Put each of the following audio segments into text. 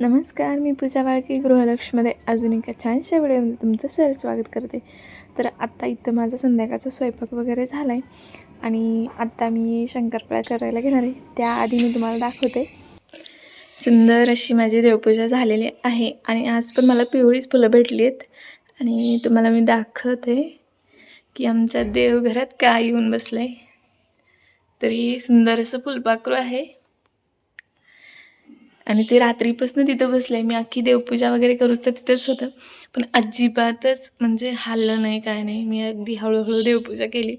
नमस्कार मी पूजा वाळके गृहलक्ष्मीमध्ये अजून एका छानशा व्हिडिओमध्ये तुमचं सर स्वागत करते. तर आत्ता इथं माझा संध्याकाळचा स्वयंपाक वगैरे झाला आहे आणि आत्ता मी शंकरपाळ्या करायला घेणार आहे. त्याआधी मी तुम्हाला दाखवते. सुंदर अशी माझी देवपूजा झालेली आहे आणि आज पण मला पिवळीच फुलं भेटली आहेत आणि तुम्हाला मी दाखवते की आमच्या देवघरात काय येऊन बसलं आहे तर ही सुंदर असं फुलपाखरू आहे. आणि ते रात्रीपासून तिथं बसले. मी अख्खी देवपूजा वगैरे करूच तर तिथंच होतं. पण अजिबातच म्हणजे हाललं नाही काय नाही. मी अगदी हळूहळू देवपूजा केली.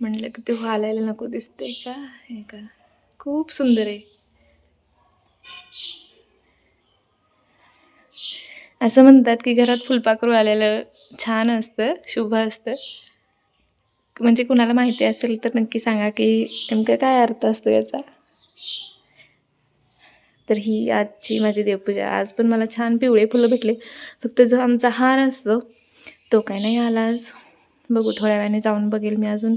म्हटलं की ते हालायला नको दिसते का? हे का? खूप सुंदर आहे. असं म्हणतात की घरात फुलपाखरू आलेलं छान असतं शुभ असतं. म्हणजे कुणाला माहिती असेल तर नक्की सांगा की नेमकं काय अर्थ असतो याचा? तर ही आजची माझी देवपूजा. आज पण मला छान पिवळे फुलं भेटले. फक्त जो आमचा हार असतो तो काय नाही आला आज. बघू थोड्या वेळाने जाऊन बघेल मी अजून.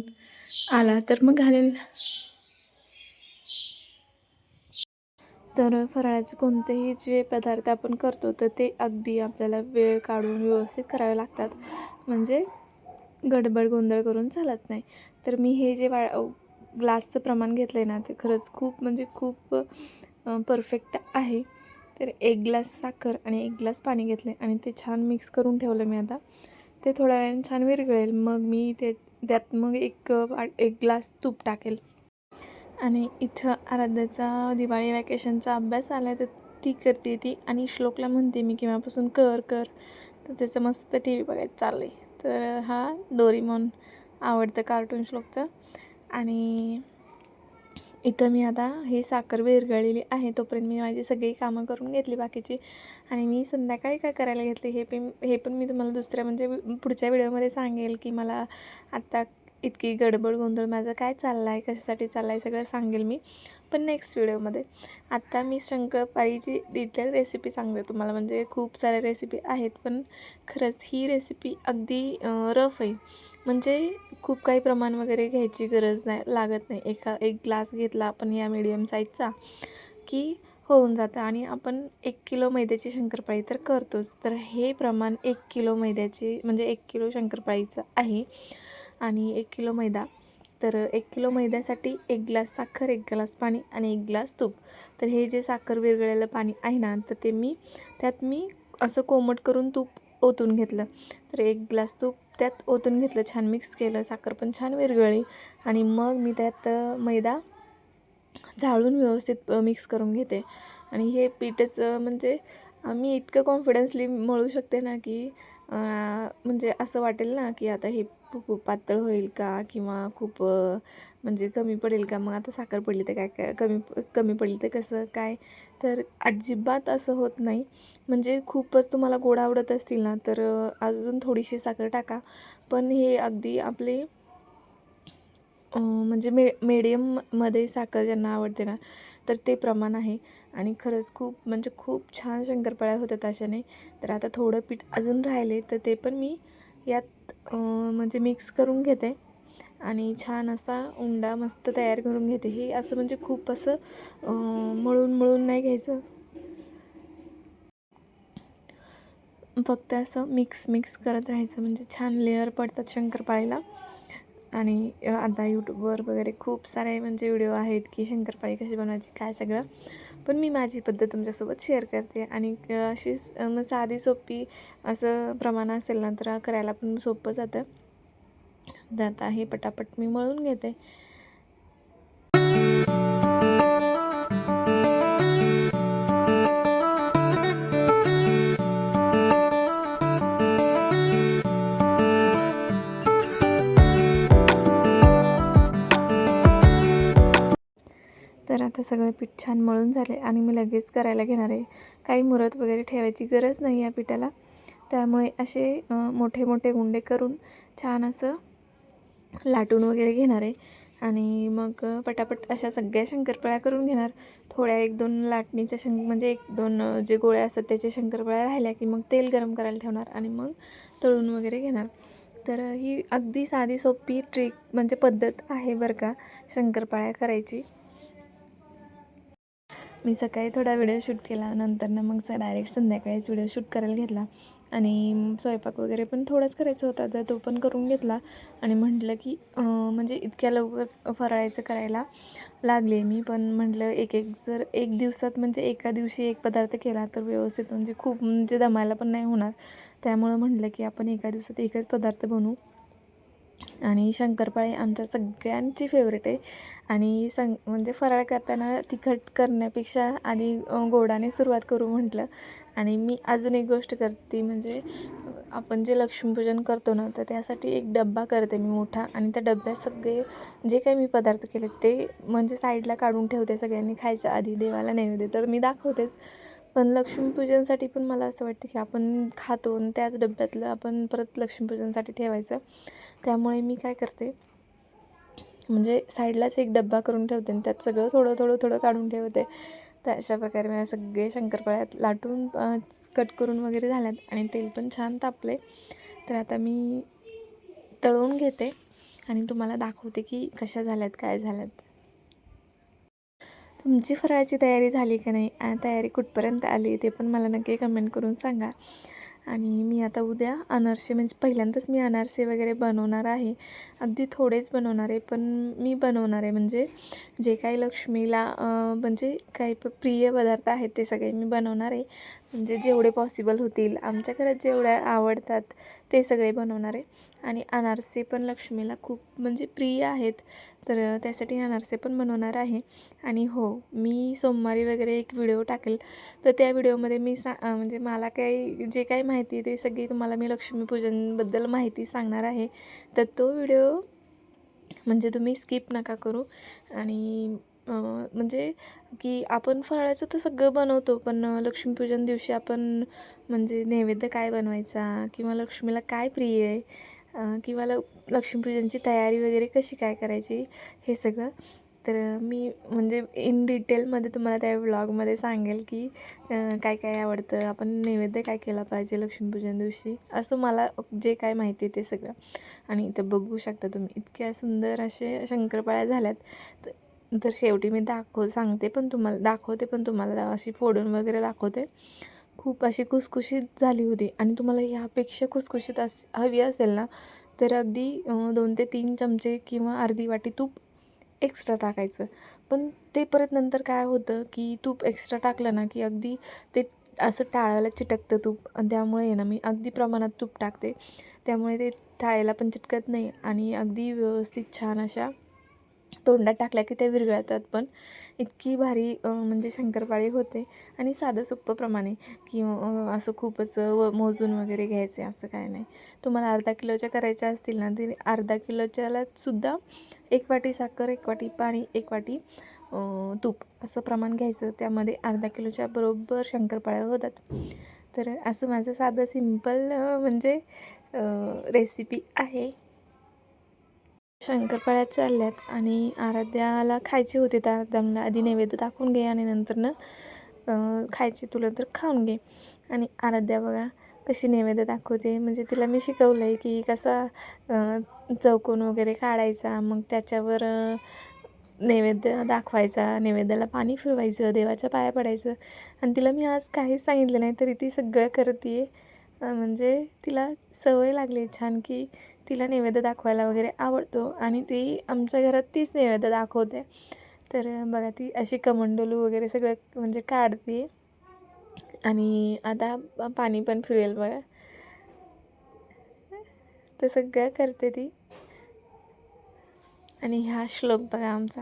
आला तर मग घालेल. तर फराळाचे कोणतेही जे पदार्थ आपण करतो तर ते अगदी आपल्याला वेळ काढून व्यवस्थित करावे लागतात. म्हणजे गडबड गोंधळ करून चालत नाही. तर मी हे जे वा ग्लासचं प्रमाण घेतलं आहे ना ते खरंच खूप म्हणजे खूप परफेक्ट आहे. तर एक ग्लास साखर आणि एक ग्लास पाणी घेतले आणि ते छान मिक्स करून ठेवलं मी आता. ते थोड्या वेळाने छान विरघळेल. मग मी ते त्यात मग एक एक ग्लास तूप टाकेल. आणि इथं आराध्याचा दिवाळी वॅकेशनचा अभ्यास आला आहे तर ती करते ती आणि श्लोकला म्हणते मी केव्हापासून कर कर. तर त्याचं मस्त टी व्ही बघायचं चाललं आहे तर हा डोरीमॉन आवडतं कार्टून श्लोकचं. आणि इथं मी आता ही साखर विरघळलेली आहे तोपर्यंत मी माझी सगळी कामं करून घेतली बाकीची. आणि मी संध्याकाळी काय करायला घेतली हे पण हे पण मी तुम्हाला दुसऱ्या म्हणजे पुढच्या व्हिडिओमध्ये सांगेल की मला आत्ता इतकी गडबड गोंधळ माझं काय चाललं आहे कशासाठी चाललं आहे सगळं सांगेल मी. पण नेक्स्ट व्हिडिओमध्ये आत्ता मी शंकरपाळीची डिटेल रेसिपी सांगते तुम्हाला. म्हणजे खूप साऱ्या रेसिपी आहेत पण खरंच ही रेसिपी अगदी रफ आहे. म्हणजे खूप काही प्रमाण वगैरे घ्यायची गरज नाही लागत नाही. एका एक ग्लास घेतला आपण या मीडियम साईजचा की होऊन जातं. आणि आपण एक किलो मैद्याची शंकरपाळी तर करतोच. तर हे प्रमाण एक किलो मैद्याची म्हणजे एक किलो शंकरपाळीचं आहे. आणि एक किलो मैदा. तर एक किलो मैद्यासाठी एक ग्लास साखर एक ग्लास पाणी आणि एक ग्लास तूप. तर हे जे साखर विरघळलेलं पाणी आहे ना तर ते मी त्यात मी असं कोमट करून तूप ओतून घेतलं. तर एक ग्लास तूप त्यात ओतून घेतलं छान मिक्स केलं साखर पण छान विरघळली आणि मग मी त्यात मैदा झाळून व्यवस्थित मिक्स करून घेते. आणि हे पीठच म्हणजे मी इतकं कॉन्फिडन्सली मळू शकते ना की म्हणजे असं वाटेल ना की आता हे खूप पातळ होईल का? किंवा खूप म्हणजे कमी पडेल का? मग आता साखर पडली तर काय काय कमी कमी पडली तर कसं काय? तर अजिबात असं होत नाही. म्हणजे खूपच तुम्हाला गोड आवडत असतील ना तर अजून थोडीशी साखर टाका. पण हे अगदी आपले म्हणजे मे मेडियममध्ये साखर ज्यांना आवडते ना तर ते प्रमाण आहे. आणि खरंच खूप म्हणजे खूप छान शंकरपाळ्या होतात अशाने. तर आता थोडं पीठ अजून राहिले तर ते पण मी यात म्हणजे मिक्स करून घेते. आणि छान असा उंडा मस्त तयार करून घेते. हे असं म्हणजे खूप असं मळून मळून नाही घ्यायचं. फक्त असं मिक्स मिक्स करत राहायचं. म्हणजे छान लेअर पडतात शंकरपाळीला. आणि आता यूट्यूबवर वगैरे खूप सारे म्हणजे व्हिडिओ आहेत की शंकरपाळी कशी बनवायची काय सगळं. पण मी माझी पद्धत तुमच्यासोबत शेअर करते. आणि अशी मग साधी सोपी असं प्रमाण असेल ना तर करायला पण सोपं जातं. जात आहे पटापट मी मळून घेते. तर आता सगळं पीठ छान मळून झाले आणि मी लगेच करायला घेणार आहे. काही मुरत वगैरे ठेवायची गरज नाही या पिठाला. त्यामुळे असे मोठे मोठे गुंडे करून छान असं लाटून वगैरे घेणार आहे. आणि मग पटापट अशा सगळ्या शंकरपाळ्या करून घेणार. थोड्या एक दोन लाटणीच्या शंक म्हणजे एक दोन जे गोळ्या असतात त्याच्या शंकरपाळ्या राहिल्या की मग तेल गरम करायला ठेवणार आणि मग तळून वगैरे घेणार. तर ही अगदी साधी सोपी ट्रिक म्हणजे पद्धत आहे बरं का शंकरपाळ्या करायची. मी सकाळी थोडा व्हिडिओ शूट केला नंतर ना मग डायरेक्ट संध्याकाळीच व्हिडिओ शूट करायला घेतला. आणि स्वयंपाक वगैरे पण थोडाच करायचा होता तर तो पण करून घेतला. आणि म्हटलं की म्हणजे इतक्या लवकर फराळायचं करायला लागले मी पण म्हटलं एक एक जर एक दिवसात म्हणजे एका दिवशी एक पदार्थ केला तर व्यवस्थित म्हणजे खूप म्हणजे दमायला पण नाही होणार. त्यामुळं म्हटलं की आपण एका दिवसात एकच पदार्थ बनवू. आणि शंकरपाळे आमच्या सगळ्यांची फेवरेट आहे. आणि सं म्हणजे फराळ करताना तिखट करण्यापेक्षा आधी गोडाने सुरुवात करू म्हटलं. आणि मी अजून एक गोष्ट करते ती म्हणजे आपण जे लक्ष्मीपूजन करतो ना तर त्यासाठी एक डब्बा करते मी मोठा. आणि त्या डब्यात सगळे जे काही मी पदार्थ केले ते म्हणजे साईडला काढून ठेवते सगळ्यांनी खायच्या आधी देवाला नैवेद्य तर मी दाखवतेच. पण लक्ष्मीपूजनसाठी पण मला असं वाटतं की आपण खातो आणि त्याच डब्यातलं आपण परत लक्ष्मीपूजनसाठी ठेवायचं. त्यामुळे मी काय करते म्हणजे साईडलाच एक डब्बा करून ठेवते आणि त्यात सगळं थोडं थोडं थोडं काढून ठेवते. तर अशा प्रकारे मला सगळे शंकरपाळ्यात लाटून कट करून वगैरे झाल्यात आणि तेल पण छान तापले तर आता मी तळून घेते आणि तुम्हाला दाखवते की कशा झाल्यात काय झाल्यात. तुमची फराळाची तयारी झाली का नाही? तयारी कुठपर्यंत आली ते पण मला नक्की कमेंट करून सांगा. आणि मी आता उद्या अनारसे म्हणजे पहिल्यांदाच मी अनारसे वगैरे बनवणार आहे. अगदी थोडेच बनवणार आहे पण मी बनवणार आहे. म्हणजे जे काही लक्ष्मीला म्हणजे काही प प्रिय पदार्थ आहेत ते सगळे मी बनवणार आहे. म्हणजे जेवढे पॉसिबल होतील आमच्या घरात जेवढ्या आवडतात ते सगळे बनवणार आहे. आणि अनारसे पण लक्ष्मीला खूप म्हणजे प्रिय आहेत. तर त्यासाठी अनारसे पण बनवणार आहे. आणि हो मी सोमवारी वगैरे एक व्हिडिओ टाकेल. तर त्या व्हिडिओमध्ये मी सा म्हणजे मला काही जे काही माहिती ते सगळी तुम्हाला मी लक्ष्मीपूजनबद्दल माहिती सांगणार आहे. तर तो व्हिडिओ म्हणजे तुम्ही स्किप नका करू. आणि म्हणजे की आपण फराळाचं तर सगळं बनवतो पण लक्ष्मीपूजन दिवशी आपण म्हणजे नैवेद्य काय बनवायचा किंवा लक्ष्मीला काय प्रिय आहे की किंवा ल लक्ष्मीपूजनची तयारी वगैरे कशी काय करायची हे सगळं. तर मी म्हणजे इन डिटेलमध्ये तुम्हाला त्या व्लॉगमध्ये सांगेल की काय काय आवडतं आपण नैवेद्य काय केला पाहिजे लक्ष्मीपूजन दिवशी असं मला जे काय माहिती आहे ते सगळं. आणि इथं बघू शकता तुम्ही इतक्या सुंदर असे शंकरपाळ्या झाल्यात. तर शेवटी मी दाखव सांगते पण तुम्हाला दाखवते पण तुम्हाला अशी फोडून वगैरे दाखवते. खूप अशी खुसखुशीत झाली होती. आणि तुम्हाला ह्यापेक्षा खुसखुशीत अस हवी असेल ना तर अगदी दोन ते तीन चमचे किंवा अर्धी वाटी तूप एक्स्ट्रा टाकायचं. पण ते परत नंतर काय होतं की तूप एक्स्ट्रा टाकलं ना की अगदी ते असं टाळायला चिटकतं तूप. त्यामुळे आहे ना मी अगदी प्रमाणात तूप टाकते. त्यामुळे ते टाळायला पण चिटकत नाही आणि अगदी व्यवस्थित छान अशा तोंडात टाकल्या की त्या विरघळतात पण. इतकी भारी म्हणजे शंकरपाळी होते आणि साधं सोप्पं प्रमाणे की असं खूपच व मोजून वगैरे घ्यायचे असं काय नाही. तुम्हाला अर्धा किलोच्या करायच्या असतील ना तरी अर्धा किलोच्याला सुद्धा एक वाटी साखर एक वाटी पाणी एक वाटी तूप असं प्रमाण घ्यायचं. त्यामध्ये अर्धा किलोच्या बरोबर शंकरपाळ्या होतात. तर असं माझं साधं सिंपल म्हणजे रेसिपी आहे. शंकरपाळ्या चालल्यात आणि आराध्याला खायची होती तर आराध्या आधी नैवेद्य दाखवून घे आणि नंतरनं खायची तुला तर खाऊन घे. आणि आराध्या बघा कशी नैवेद्य दाखवते. म्हणजे तिला मी शिकवलं आहे की कसा चौकोन वगैरे काढायचा मग त्याच्यावर नैवेद्य दाखवायचा नैवेद्याला पाणी फिरवायचं देवाच्या पाया पडायचं. आणि तिला मी आज काहीच सांगितलं नाही तरी ती सगळं करते म्हणजे तिला सवय लागली छान की तिला नैवेद्य दाखवायला वगैरे आवडतो आणि ती आमच्या घरात तीच नैवेद्य दाखवते. तर बघा ती अशी कमंडोलू वगैरे सगळं म्हणजे काढते आणि आता पाणी पण फिरेल बघा. तर सगळं करते ती. आणि हा श्लोक बघा आमचा.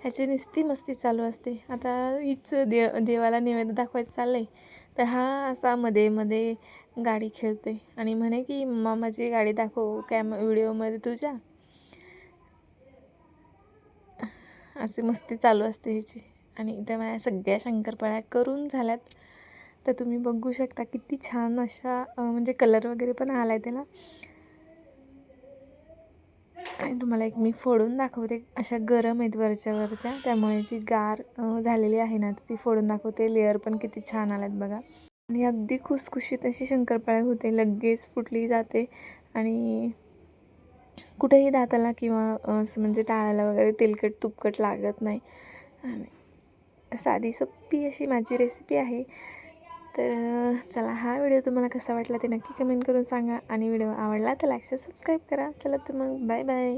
ह्याची निस्ती मस्ती चालू असते. आता हीच देव देवाला नैवेद्य दाखवायचं चाललं आहे तर हा असा मध्ये मध्ये गाडी खेळते. आणि म्हणे की मम्मा माझी गाडी दाखव कॅम व्हिडिओमध्ये तुझ्या. अशी मस्ती चालू असते ह्याची आणि इथे माझ्या सगळ्या शंकरपाळ्या करून झाल्यात. तर तुम्ही बघू शकता किती छान अशा म्हणजे कलर वगैरे पण आला आहे त्याला. आणि तुम्हाला एक मी फोडून दाखवते. अशा गरम आहेत वरच्या वरच्या. त्यामुळे जी गार झालेली आहे ना ती फोडून दाखवते. लेअर पण किती छान आल्यात बघा. आणि अगदी खुसखुशीत अशी शंकरपाळे होते. लगेच फुटली जाते आणि कुठेही दाताला किंवा असं म्हणजे टाळायला वगैरे तेलकट तुपकट लागत नाही. आणि साधी सोपी अशी माझी रेसिपी आहे. तर चला हा व्हिडिओ तुम्हाला कसा वाटला ते नक्की कमेंट करून सांगा. आणि व्हिडिओ आवडला तर लाईक सबस्क्राईब करा. चला तर मग बाय बाय